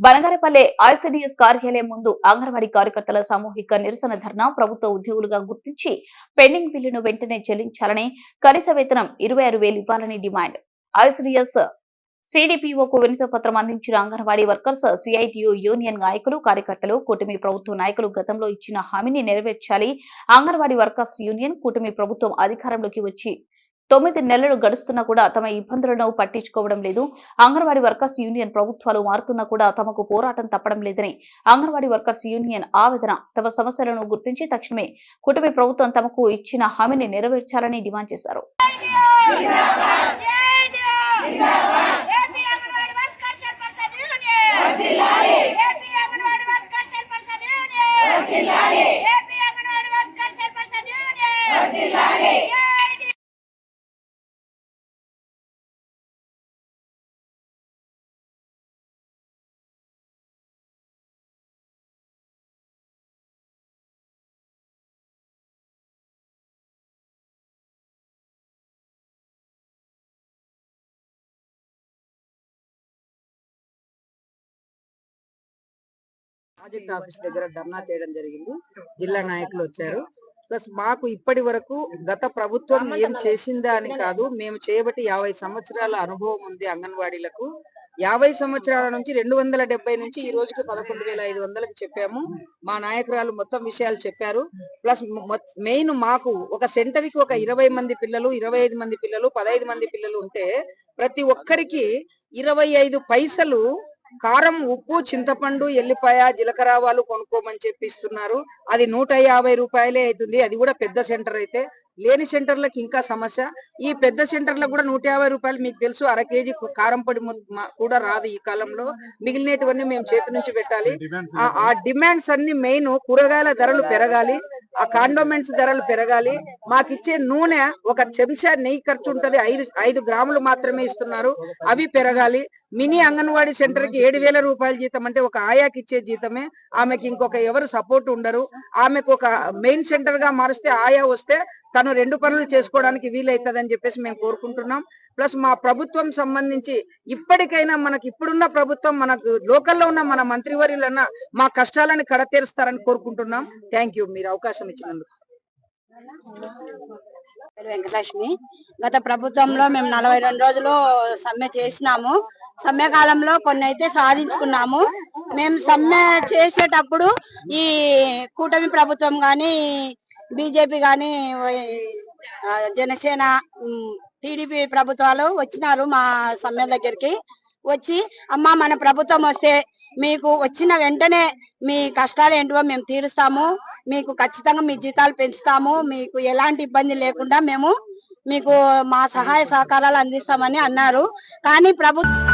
బనగరపల్లె ICDS కార్యాలయం ముందు అంగన్వాడీ కార్యకర్తల సామూహిక నిరసన ధర్నా ప్రభుత్వ ఉద్యోగులుగా గుర్తించి పెండింగ్ బిల్లును వెంటనే చెల్లించాలని కనీస వేతనం ఇరవై ఆరు వేలు ఇవ్వాలని డిమాండ్. ఐసిడిఎస్ సిడిపిఓకు వినతి పత్రం అందించిన అంగన్వాడీ వర్కర్స్ సిఐటియు యూనియన్ నాయకులు కార్యకర్తలు కూటమి ప్రభుత్వ నాయకులు గతంలో ఇచ్చిన హామీని నెరవేర్చాలి. అంగన్వాడీ వర్కర్స్ యూనియన్ కూటమి ప్రభుత్వం అధికారంలోకి వచ్చి తొమ్మిది నెలలు గడుస్తున్నా కూడా తమ ఇబ్బందులను పట్టించుకోవడం లేదు. అంగన్వాడీ వర్కర్స్ యూనియన్ ప్రభుత్వాలు మారుతున్నా కూడా తమకు పోరాటం తప్పడం లేదని అంగన్వాడీ వర్కర్స్ యూనియన్ ఆవేదన తమ సమస్యలను గుర్తించి తక్షణమే కూటమి ప్రభుత్వం తమకు ఇచ్చిన హామీని నెరవేర్చాలని డిమాండ్ చేశారు. ప్రాజెక్ట్ ఆఫీస్ దగ్గర ధర్నా చేయడం జరిగింది. జిల్లా నాయకులు వచ్చారు. ప్లస్ మాకు ఇప్పటి వరకు గత ప్రభుత్వం ఏం చేసిందా అని కాదు మేము చేయబట్టి యాభై సంవత్సరాల అనుభవం ఉంది అంగన్వాడీలకు. యాభై సంవత్సరాల నుంచి రెండు వందల డెబ్బై నుంచి ఈ రోజుకి పదకొండు వేల ఐదు వందలకి చెప్పాము. మా నాయకురాలు మొత్తం విషయాలు చెప్పారు. ప్లస్ మెయిన్ మాకు ఒక సెంటర్కి ఒక ఇరవై మంది పిల్లలు ఇరవై ఐదు మంది పిల్లలు పదహైదు మంది పిల్లలు ఉంటే ప్రతి ఒక్కరికి ఇరవై ఐదు పైసలు కారం ఉప్పు చింతపండు ఎల్లిపాయ జీలకర్ర ఆవాలు కొనుక్కోమని చెప్పి ఇస్తున్నారు. అది నూట యాభై రూపాయలే అవుతుంది. అది కూడా పెద్ద సెంటర్ అయితే. లేని సెంటర్లకు ఇంకా సమస్య. ఈ పెద్ద సెంటర్లకు కూడా నూట యాభై రూపాయలు మీకు తెలుసు. అర కేజీ కారం పొడి కూడా రాదు ఈ కాలంలో. మిగిలినటువన్నీ మేము చేతి నుంచి పెట్టాలి. ఆ డిమాండ్స్ అన్ని మెయిన్ కూరగాయల ధరలు పెరగాలి. ఆ కాండోమెంట్స్ ధరలు పెరగాలి. మాకు ఇచ్చే నూనె ఒక చెంచా నెయ్యి ఖర్చు ఉంటది ఐదు ఐదు గ్రాములు మాత్రమే ఇస్తున్నారు. అవి పెరగాలి. మినీ అంగన్వాడీ సెంటర్కి ఏడు వేల రూపాయల జీతం అంటే ఒక ఆయాకి ఇచ్చే జీతమే. ఆమెకి ఇంకొక ఎవరు సపోర్ట్ ఉండరు. ఆమెకు ఒక మెయిన్ సెంటర్గా మారిస్తే ఆయా వస్తే తను రెండు పనులు చేసుకోవడానికి వీలైతుందని చెప్పేసి మేము కోరుకుంటున్నాం. ప్లస్ మా ప్రభుత్వం సంబంధించి ఇప్పటికైనా మనకి ఇప్పుడున్న ప్రభుత్వం మనకు లోకల్లో ఉన్న మన మంత్రివర్యులన్నా మా కష్టాలని కడతీరుస్తారని కోరుకుంటున్నాం. Thank you. మీరు అవకాశం ఇచ్చినందుకు. వెంకటలక్ష్మి. గత ప్రభుత్వంలో మేము నలభై రెండు రోజులు సమ్మె చేసినాము. సమ్మె కాలంలో కొన్ని అయితే సాధించుకున్నాము. మేము సమ్మె చేసేటప్పుడు ఈ కూటమి ప్రభుత్వం కానీ బీజేపీ కానీ జనసేన టీడీపీ ప్రభుత్వాలు వచ్చినారు మా సమ్మె దగ్గరికి. వచ్చి అమ్మ మన ప్రభుత్వం వస్తే మీకు వచ్చిన వెంటనే మీ కష్టాలు ఏంటివో మేము తీరుస్తాము. మీకు ఖచ్చితంగా మీ జీతాలు పెంచుతాము. మీకు ఎలాంటి ఇబ్బంది లేకుండా మేము మీకు మా సహాయ సహకారాలు అందిస్తామని అన్నారు. కానీ ప్రభుత్వం